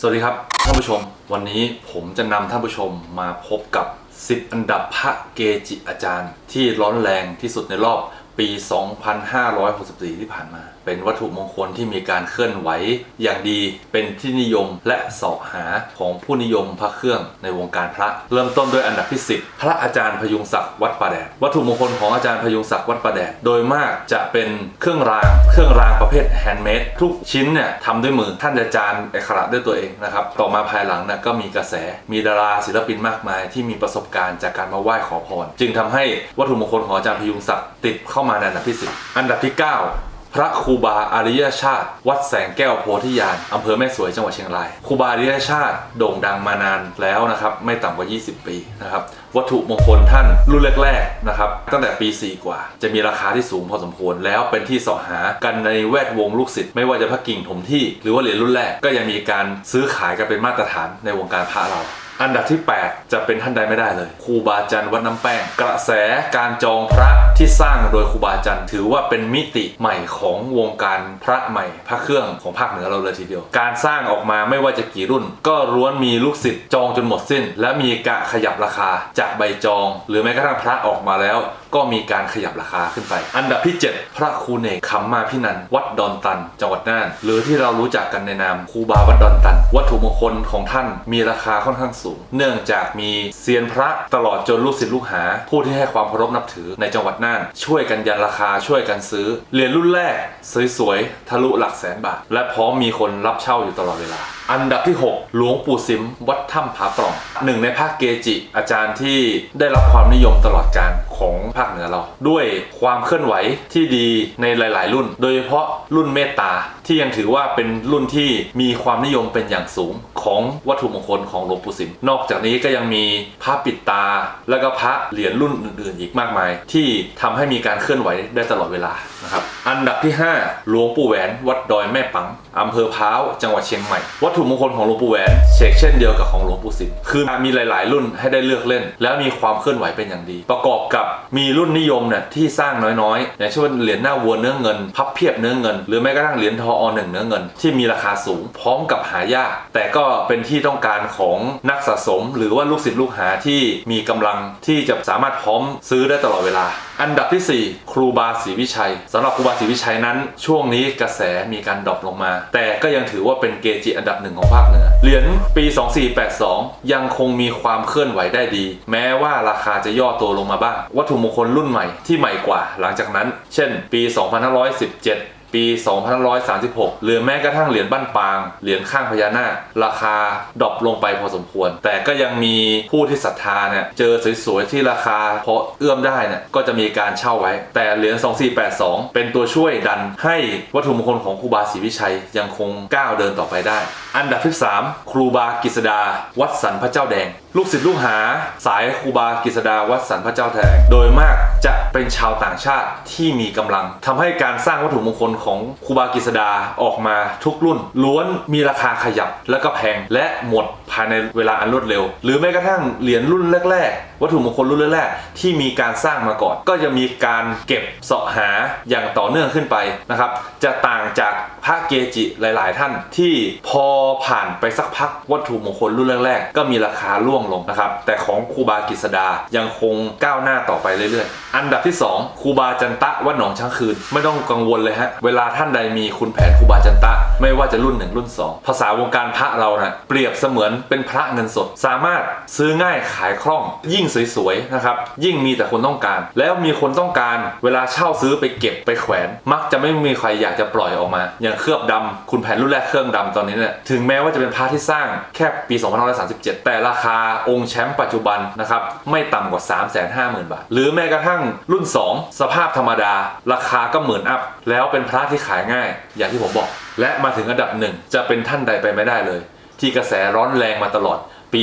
สวัสดีครับท่านผู้ชม วันนี้ผมจะนำท่านผู้ชมมาพบกับ 10 อันดับพระเกจิอาจารย์ ที่ร้อนแรงที่สุดในรอบ ปี 2564 ที่ผ่านมา เป็นวัตถุมงคลที่มีการเคลื่อนไหวอย่างดี เป็นที่นิยมและเสาะหาของผู้นิยมพระเครื่องในวงการพระ เริ่มต้นด้วยอันดับที่ 10 พระอาจารย์พยุงศักดิ์วัดป่าแดด วัตถุมงคลของอาจารย์พยุงศักดิ์วัดป่าแดด โดยมากจะเป็นเครื่องราง เครื่องรางประเภทแฮนด์เมด ทุกชิ้นเนี่ยทำด้วยมือ ท่านจะจานอักระด้วยตัวเองนะครับ ต่อมาภายหลังเนี่ยก็มีกระแส มีดาราศิลปินมากมาย ที่มีประสบการณ์จากการมาไหว้ขอพร จึงทำให้วัตถุมงคลของอาจารย์พยุงศักดิ์ติดเข้ามาในอันดับที่ 10 อันดับที่ 9 พระครูบาอาริยชาติ วัดแสงแก้วโพธิญาณอำเภอแม่สวยจังหวัดเชียงรายครูบาอาริยชาติโด่งดังมานานแล้วนะครับไม่ต่ำกว่า 20 ปีนะครับวัตถุมงคลท่านรุ่นแรกๆนะครับตั้งแต่ปี 4 กว่า จะมีราคาที่สูงพอสมควรแล้วเป็นที่สาะหากันในแวดวงลูกศิษย์ไม่ว่าจะพระกิ่งถมที่ หรือว่าเหรียญรุ่นแรกก็ยังมีการซื้อขายกันเป็นมาตรฐานในวงการพระเรา อันดับที่ 8 จะเป็นท่านใดไม่ได้เลยครูบาอาจันทร์วัดน้ำแป้ง กระแสการจองพระที่สร้างโดยครูบาอาจันทร์ถือว่าเป็นมิติใหม่ของวงการพระใหม่ พระเครื่องของภาคเหนือเราเลยทีเดียว การสร้างออกมาไม่ว่าจะกี่รุ่น ก็ล้วนมีลูกศิษย์จองจนหมดสิ้น และมีกะขยับราคาจากใบจอง หรือแม้กระทั่งพระออกมาแล้วก็มีการขยับราคาขึ้นไป อันดับที่ 7 พระครูเนกขำมาพินัน วัดดอนตัน จังหวัดน่าน หรือที่เรารู้จักกันในนามครูบาวัดดอนตัน วัตถุมงคลของท่านมีราคาค่อนข้างสูง เนื่องจากมีเซียนพระตลอดจนลูกศิษย์ลูกหา ผู้ที่ให้ความเคารพนับถือในจังหวัดน่าน ช่วยกันยันราคาช่วยกันซื้อเหรียญรุ่นแรกสวยๆทะลุหลักแสนบาท และพร้อมมีคนรับเช่าอยู่ตลอดเวลา อันดับที่ 6 หลวงปู่สิมวัดถ้ำผาปล่องหนึ่งในภาคเกจิ อาจารย์ที่ได้รับความนิยมตลอดการของภาคเหนือเรา ด้วยความเคลื่อนไหวที่ดีในหลาย ๆ รุ่น โดยเฉพาะรุ่นเมตตา ที่ยังถือว่าเป็นรุ่นที่มีความนิยมเป็นอย่างสูงของวัตถุมงคลของหลวงปู่สิมนอกจากนี้ก็ยังมีพระปิดตา แล้วก็พระเหรียญรุ่นอื่นๆ อีกมากมาย ที่ทำให้มีการเคลื่อนไหวได้ตลอดเวลานะครับอันดับที่ 5 หลวงปู่แหวนวัดดอยแม่ปังอำเภอพร้าวจังหวัดเชียงใหม่ วัตถุมงคลของหลวงปู่แหวนเชกเช่นเดียวกับของหลวงปู่สิมคือมีหลาย ๆ รุ่นให้ได้เลือกเล่น แล้วมีความเคลื่อนไหวเป็นอย่างดี ประกอบกับมีรุ่นนิยมเนี่ยที่สร้างน้อยๆอย่างเช่นเหรียญหน้าวัวเนื้อเงิน พับเพียบเนื้อเงิน หรือแม้กระทั่งเหรียญทออหนึ่งเนื้อเงิน ที่มีราคาสูง พร้อมกับหายาก แต่ก็เป็นที่ต้องการของนักสะสม หรือว่าลูกศิษย์ลูกหาที่มีกำลังที่จะสามารถพร้อมซื้อได้ตลอดเวลา อันดับทีสี่4 ครูบาศรีวิชัยสำหรับครูบาศรีวิชัยนั้น ช่วงนี้กระแสมีการดรอปลงมา แต่ก็ยังถือว่าเป็นเกจิอันดับหนึ่งของภาคเหนือเหรียญปี 2482 ยังคงมีความเคลื่อนไหวได้ดี แม้ว่าราคาจะย่อตัวลงมาบ้าง วัตถุมงคลรุ่นใหม่ที่ใหม่กว่าหลังจากนั้น เช่น ปี 2517 ปี 2536 หรือแม้กระทั่งเหรียญบ้านปาง เหรียญข้างพญานาค ราคาดรอปลงไปพอสมควร แต่ก็ยังมีผู้ที่ศรัทธาเนี่ย เจอสวยๆ ที่ราคาพอเอื้อมได้เนี่ย ก็จะมีการเช่าไว้ แต่เหรียญ 2482 เป็นตัวช่วยดันให้วัตถุมงคลของครูบาศรีวิชัยยังคงก้าวเดินต่อไปได้อันดับที่3ครูบากฤษดา วัดสันพระเจ้าแดง ลูกศิษย์ลูกหา สายครูบากฤษดา วัดสันพระเจ้าแดง โดยมากจะเป็นชาวต่างชาติที่มีกำลังทำให้การสร้างวัตถุมงคลของครูบากฤษดาออกมาทุกรุ่น ล้วนมีราคาขยับและก็แพงและหมดภายในเวลาอันรวดเร็ว หรือแม้กระทั่งเหรียญรุ่นแรก ๆ วัตถุมงคลรุ่นแรกๆที่มีการสร้างมาก่อน ก็จะมีการเก็บเสาะหาอย่างต่อเนื่องขึ้นไปนะครับจะต่างจาก ระเกจิหลาย ๆ ท่านที่พอผ่านไปสักพักวัตถุมงคลรุ่นแรก ๆ ก็มีราคาร่วงลงนะครับ แต่ของครูบากฤษดายังคงก้าวหน้าต่อไปเรื่อย ๆ อันดับที่ 2ครูบาจันตะวัดหนองช้างคืน ไม่ต้องกังวลเลยฮะ เวลาท่านใดมีคุณแผนครูบาจันตะ ไม่ว่าจะรุ่น 1 รุ่น 2 ภาษาวงการพระเรานะ่ะเปรียบเสมือนเป็นพระเงินสด สามารถซื้อง่ายขายคล่อง ยิ่งสวย ๆ นะครับ ยิ่งมีแต่คนต้องการ แล้วมีคนต้องการ เวลาเช่าซื้อไปเก็บไปแขวน มักจะไม่มีใครอยากจะปล่อยออกมาอย่างเคลือบดำคุณแผนรุ่นแรกเครื่องดำตอนนี้เนี่ยถึงแม้ว่าจะเป็นพระที่สร้างแค่ปี 2537 แต่ราคาองค์แชมป์ปัจจุบันนะครับไม่ต่ำกว่า 350,000 บาท หรือแม้กระทั่งรุ่น 2 สภาพธรรมดา ราคาก็หมื่นอัพ แล้วเป็นพระที่ขายง่าย อย่างที่ผมบอก และมาถึงอันดับหนึ่งจะเป็นท่านใดไปไม่ได้เลย ที่กระแสร้อนแรงมาตลอดปี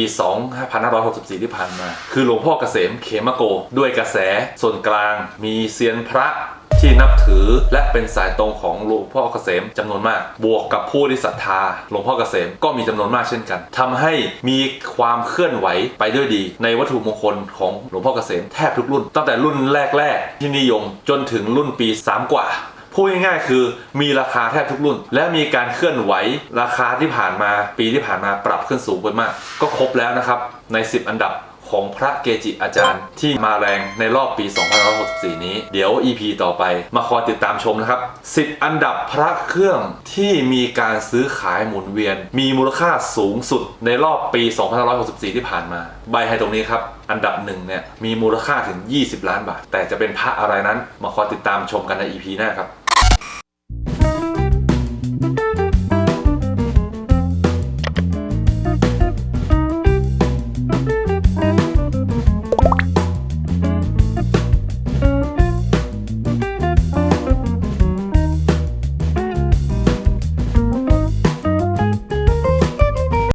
2564 ที่ผ่านมา คือหลวงพ่อเกษมเขมโก ด้วยกระแสส่วนกลาง มีเซียนพระ ที่นับถือและเป็นสายตรงของหลวงพ่อเกษมจำนวนมาก บวกกับผู้ที่ศรัทธาหลวงพ่อเกษมก็มีจำนวนมากเช่นกันทำให้มีความเคลื่อนไหวไปด้วยดี ในวัตถุมงคลของหลวงพ่อเกษมแทบทุกรุ่น ตั้งแต่รุ่นแรก ๆ ที่นิยมจนถึงรุ่นปี 3 กว่าพูดง่ายๆคือมีราคาแทบทุกรุ่น และมีการเคลื่อนไหวราคาที่ผ่านมาปีที่ผ่านมาปรับขึ้นสูงไปมาก ก็ครบแล้วนะครับใน 10 อันดับ ของพระเกจิอาจารย์ ที่มาแรงในรอบปี 2564 นี้ เดี๋ยว EP ต่อไปมาคอยติดตามชมนะครับ 10 อันดับพระเครื่องที่มีการซื้อขายหมุนเวียน มีมูลค่าสูงสุดในรอบปี 2564 ที่ผ่านมา ใบให้ตรงนี้ครับ อันดับหนึ่งเนี่ยมีมูลค่าถึง 20 ล้านบาท แต่จะเป็นพระอะไรนั้น มาคอยติดตามชมกันใน EP หน้าครับ